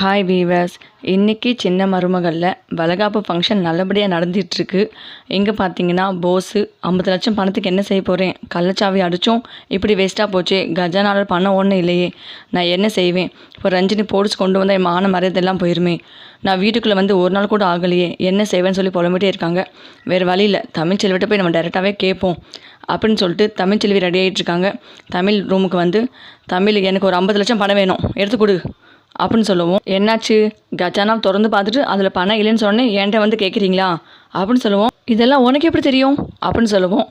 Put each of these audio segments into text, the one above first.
Hi viewers இன்றைக்கி சின்ன மருமகளில் வளகாப்பு ஃபங்க்ஷன் நல்லபடியாக நடந்துகிட்ருக்கு இங்கே பார்த்தீங்கன்னா போஸு ஐம்பது லட்சம் பணத்துக்கு என்ன செய்ய போகிறேன் கள்ளச்சாவி அடித்தோம் இப்படி வேஸ்ட்டாக போச்சே. கஜானால பணம் ஒன்றும் இல்லையே. நான் என்ன செய்வேன்? இப்போ ரஞ்சினி போடிச்சு கொண்டு வந்தால் என் மான மரியாதையெல்லாம் போயிருமே. நான் வீட்டுக்குள்ளே வந்து ஒரு நாள் கூட ஆகலையே. என்ன செய்வேன்னு சொல்லி புலம்பிட்டே இருக்காங்க. வேறு வழி இல்லை. தமிழ் செல்விட்ட போய் நம்ம டேரெக்டாகவே கேட்போம். அப்படின்னு சொல்லிட்டு தமிழ் செல்வி ரெடி ஆகிட்டு இருக்காங்க. தமிழ் ரூமுக்கு வந்து தமிழ் எனக்கு ஒரு ஐம்பது லட்சம் பணம் வேணும். எடுத்து கொடு. அப்படின்னு சொல்லுவோம். என்னாச்சு? கஜானா திறந்து பார்த்துட்டு அதில் பணம் இல்லைன்னு சொன்னேன் என்கிட்ட வந்து கேட்குறீங்களா அப்படின்னு சொல்லுவோம். இதெல்லாம் உனக்கு எப்படி தெரியும்? அப்படின்னு சொல்லுவோம்.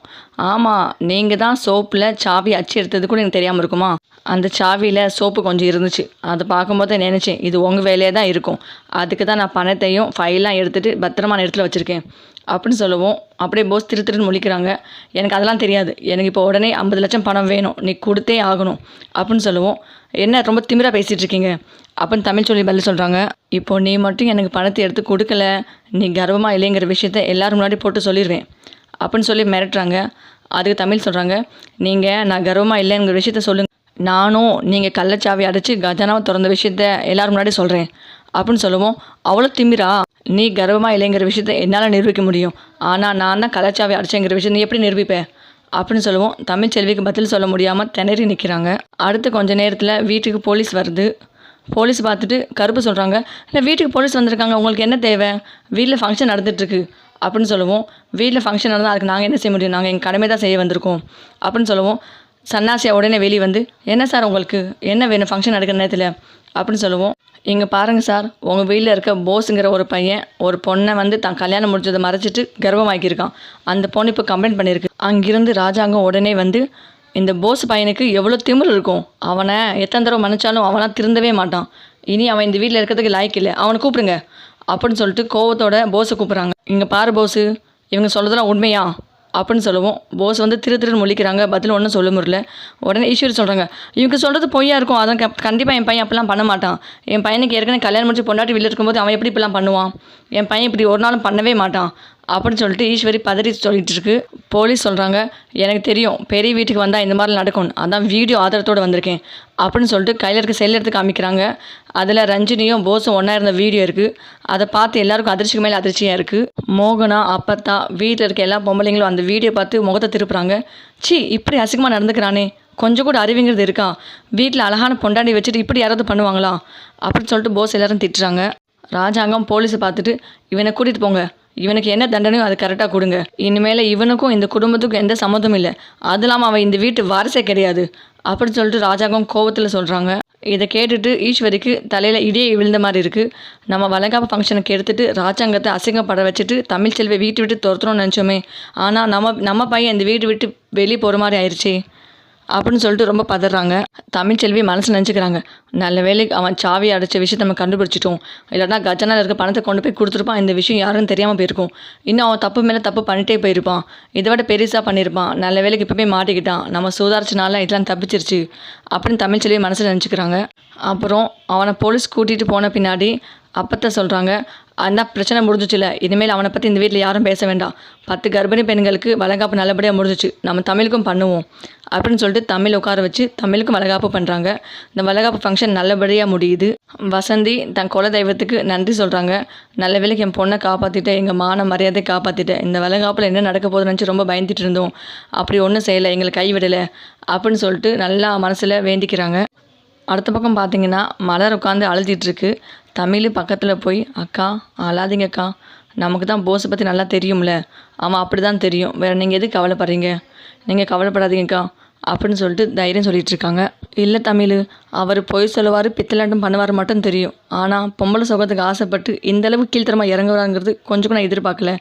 ஆமாம் நீங்கள் தான் சோப்பில் சாவி அச்சு எடுத்தது கூட எனக்கு தெரியாமல் இருக்குமா? அந்த சாவியில் சோப்பு கொஞ்சம் இருந்துச்சு. அதை பார்க்கும்போது நினச்சேன் இது உங்கள் வேலையே தான் இருக்கும். அதுக்கு தான் நான் பணத்தையும் ஃபைல்லாம் எடுத்துகிட்டு பத்திரமான இடத்துல வச்சுருக்கேன். அப்படின்னு சொல்லுவோம். அப்படியே போஸ் திரு திருன்னு முழிக்கிறாங்க. எனக்கு அதெல்லாம் தெரியாது. எனக்கு இப்போ உடனே ஐம்பது லட்சம் பணம் வேணும். நீ கொடுத்தே ஆகணும் அப்படின்னு சொல்லுவோம். என்ன ரொம்ப திமிராக பேசிகிட்டு இருக்கீங்க? அப்படின்னு தமிழ் சொல்லி பதில் சொல்கிறாங்க இப்போ நீ மட்டும் எனக்கு பணத்தை எடுத்து கொடுக்கல. நீ கர்வமாக இல்லைங்கிற விஷயத்த எல்லோரும் முன்னாடி போட்டு சொல்லிடுவேன் அப்படின்னு சொல்லி மிரட்டுறாங்க. அதுக்கு தமிழ் சொல்கிறாங்க நீங்கள் நான் கர்வமாக இல்லைங்கிற விஷயத்த சொல்லுங்கள் நானும் நீங்கள் கள்ளச்சாவி அடைச்சி கஜானாவை திறந்த விஷயத்த எல்லோரும் முன்னாடி சொல்கிறேன் அப்படின்னு சொல்லுவோம். அவ்வளோ திமிரா? நீ கர்வமாக இல்லைங்கிற விஷயத்த என்னால் நிரூபிக்க முடியும். ஆனால் நான் தான் கலாச்சாவை அடிச்சேங்கிற விஷயம் நீ எப்படி நிரூபிப்பேன் அப்படின்னு சொல்லுவோம். தமிழ் செல்விக்கு பதில் சொல்ல முடியாமல் திணறி நிற்கிறாங்க அடுத்து கொஞ்ச நேரத்தில் வீட்டுக்கு போலீஸ் வருது. போலீஸ் பார்த்துட்டு கருப்பு சொல்கிறாங்க இல்லை வீட்டுக்கு போலீஸ் வந்திருக்காங்க. உங்களுக்கு என்ன தேவை? வீட்டில் ஃபங்க்ஷன் நடந்துகிட்ருக்கு அப்படின்னு சொல்லுவோம். வீட்டில் ஃபங்க்ஷன் நடந்தால் அதுக்கு நாங்கள் என்ன செய்ய முடியும்? நாங்கள் எங்கள் கடமை தான் செய்ய வந்திருக்கோம். அப்படின்னு சொல்லுவோம். சன்னாசியா உடனே வெளியே வந்து என்ன சார் உங்களுக்கு? என்ன வேணும்? ஃபங்க்ஷன் நடக்கிற நேரத்தில்? அப்படின்னு சொல்லுவோம். இங்கே பாருங்கள் சார் உங்கள் வீட்டில் இருக்க போஸுங்கிற ஒரு பையன் ஒரு பொண்ணை வந்து தான் கல்யாணம் முடிச்சதை மறைச்சிட்டு கர்ப்பமாக்கியிருக்கான் அந்த பொண்ணு இப்போ கம்ப்ளைண்ட் பண்ணியிருக்கு. அங்கிருந்து ராஜாங்கம் உடனே வந்து இந்த போஸ் பையனுக்கு எவ்வளோ திமிர் இருக்கும்? அவனை எத்தனை தடவை மன்னிச்சாலும் அவனாக திருந்தவே மாட்டான். இனி அவன் இந்த வீட்டில் இருக்கிறதுக்கு லாய்க்கு இல்லை. அவனை கூப்பிடுங்க. அப்படின்னு சொல்லிட்டு கோவத்தோட போஸை கூப்பிட்றாங்க. இங்கே பாரு போஸு இவங்க சொல்கிறதெல்லாம் உண்மையா? அப்படின்னு சொல்லுவோம். போஸ் வந்து திரு திரு முழிக்கிறாங்க. பதில் ஒன்றும் சொல்ல முடியல. உடனே ஈஸ்வர் சொல்கிறாங்க இவங்க சொல்கிறது பொய்யா இருக்கும். அதான் கண்டிப்பாக என் பையன் அப்படிலாம் பண்ண மாட்டான். என் பையனுக்கு ஏற்கனவே கல்யாணம் முடிச்சு பொண்டாட்டி வெளில இருக்கும்போது அவன் எப்படி இப்படிலாம் பண்ணுவான்? என் பையன் இப்படி ஒரு நாளும் பண்ணவே மாட்டான். அப்படின்னு சொல்லிட்டு ஈஸ்வரி பதறி சொல்லிட்டு இருக்கு. போலீஸ் சொல்கிறாங்க எனக்கு தெரியும் பெரிய வீட்டுக்கு வந்தால் இந்த மாதிரி நடக்கும். அதான் வீடியோ ஆதாரத்தோடு வந்திருக்கேன். அப்படின்னு சொல்லிட்டு கையில் இருக்க செல் எடுத்து காமிக்கிறாங்க. அதில் ரஞ்சினியும் போஸும் ஒன்றா இருந்த வீடியோ இருக்குது அதை பார்த்து எல்லாருக்கும் அதிர்ச்சிக்கு மேலே அதிர்ச்சியாக இருக்குது மோகனா அப்பத்தா வீட்டில் இருக்க எல்லா பொம்பளைங்களும் அந்த வீடியோ பார்த்து முகத்தை திருப்புறாங்க. சி இப்படி அசிங்கமாக நடந்துக்கிறானே. கொஞ்சம் கூட அறிவுங்கிறது இருக்கா? வீட்டில் அழகான பொண்டாடி வச்சுட்டு இப்படி யாராவது பண்ணுவாங்களா? அப்படின்னு சொல்லிட்டு போஸ் எல்லாரும் திட்டுறாங்க. ராஜாங்கம் போலீஸை பார்த்துட்டு இவனை கூட்டிகிட்டு போங்க. இவனுக்கு என்ன தண்டனையும் அது கரெக்டாக கொடுங்க. இனிமேல் இவனுக்கும் இந்த குடும்பத்துக்கும் எந்த சம்மந்தமும் இல்லை. அது இல்லாமல் அவன் இந்த வீட்டு வாரிசே கிடையாது. அப்படின்னு சொல்லிட்டு ராஜாங்கம் கோவத்தில் சொல்கிறாங்க இதை கேட்டுட்டு ஈஸ்வரிக்கு தலையில் இடியே விழுந்த மாதிரி இருக்குது நம்ம வளகாப்பு ஃபங்க்ஷனுக்கு எடுத்துகிட்டு ராஜாங்கத்தை அசிங்கப்பட வச்சுட்டு தமிழ் செல்வை வீட்டு விட்டு துரத்துறோம்னு நினச்சோமே. ஆனால் நம்ம நம்ம பையன் இந்த வீட்டு விட்டு வெளியே போகிற மாதிரி ஆயிடுச்சே அப்படின்னு சொல்லிட்டு ரொம்ப பதறாங்க. தமிழ்ச்செல்வி மனசு நினச்சிக்கிறாங்க நல்ல வேலைக்கு அவன் சாவி அடைச்ச விஷயத்தை நம்ம கண்டுபிடிச்சிட்டோம். இல்லைனா கஜானாவில் இருக்க பணத்தை கொண்டு போய் கொடுத்துருப்பான். இந்த விஷயம் யாரும் தெரியாமல் போயிருக்கும். இன்னும் அவன் தப்பு மேலே தப்பு பண்ணிட்டே போயிருப்பான். இதை விட பெருசாக பண்ணியிருப்பான். நல்ல வேலைக்கு இப்போ போய் மாட்டிக்கிட்டான். நம்ம சுதாரிச்சனால இதெல்லாம் தப்பிச்சிருச்சு. அப்படின்னு தமிழ்ச்செல்வி மனசில் நினச்சிக்கிறாங்க அப்புறம் அவனை போலீஸ் கூட்டிகிட்டு போன பின்னாடி அப்பத்தை சொல்கிறாங்க அந்த பிரச்சனை முடிஞ்சிச்சுல. இனிமேல் அவனை பற்றி இந்த வீட்டில் யாரும் பேச வேண்டாம். பத்து கர்ப்பிணி பெண்களுக்கு வளகாப்பு நல்லபடியாக முடிஞ்சிச்சு. நம்ம தமிழுக்கும் பண்ணுவோம். அப்படின்னு சொல்லிட்டு தமிழ் உட்கார வச்சு தமிழுக்கும் வளகாப்பு பண்ணுறாங்க இந்த வளகாப்பு ஃபங்க்ஷன் நல்லபடியாக முடியுது. வசந்தி தன் குல தெய்வத்துக்கு நன்றி சொல்கிறாங்க நல்ல வேலைக்கு என் பொண்ணை காப்பாற்றிட்டேன் எங்கள் மான மரியாதை காப்பாற்றிட்டேன் இந்த வளகாப்பில் என்ன நடக்க போகுதுன்னு நினச்சி ரொம்ப பயந்துட்டு இருந்தோம். அப்படி ஒன்றும் செய்யலை. எங்களை கைவிடலை. அப்படின்னு சொல்லிட்டு நல்லா மனசில் வேண்டிக்கிறாங்க. அடுத்த பக்கம் பார்த்தீங்கன்னா மலர் உட்காந்து அழுதிட்டுருக்கு தமிழ் பக்கத்தில் போய் அக்கா அழாதீங்க அக்கா நமக்கு தான் போஸை பற்றி நல்லா தெரியும்ல. அவன் அப்படி தான் தெரியும். வேறு நீங்கள் எதுக்கு கவலைப்படுறீங்க? நீங்கள் கவலைப்படாதீங்கக்கா. அப்படின்னு சொல்லிட்டு தைரியம் சொல்லிகிட்ருக்காங்க இல்லை தமிழ் அவர் பொய் சொல்லுவார் பித்தலாட்டம் பண்ணுவார் மட்டும் தெரியும். ஆனால் பொம்பளை சுகத்துக்கு ஆசைப்பட்டு இந்தளவு கீழ்த்தரமாக இறங்குறாங்கிறது கொஞ்சம் கூட நான் எதிர்பார்க்கல.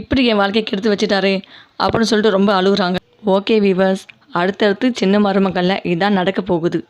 இப்படி என் வாழ்க்கையை கெடுத்து வச்சுட்டாரே அப்படின்னு சொல்லிட்டு ரொம்ப அழுகுறாங்க. ஓகே வீவர்ஸ் அடுத்தடுத்து சின்ன மருமகளில் இதான் நடக்க போகுது.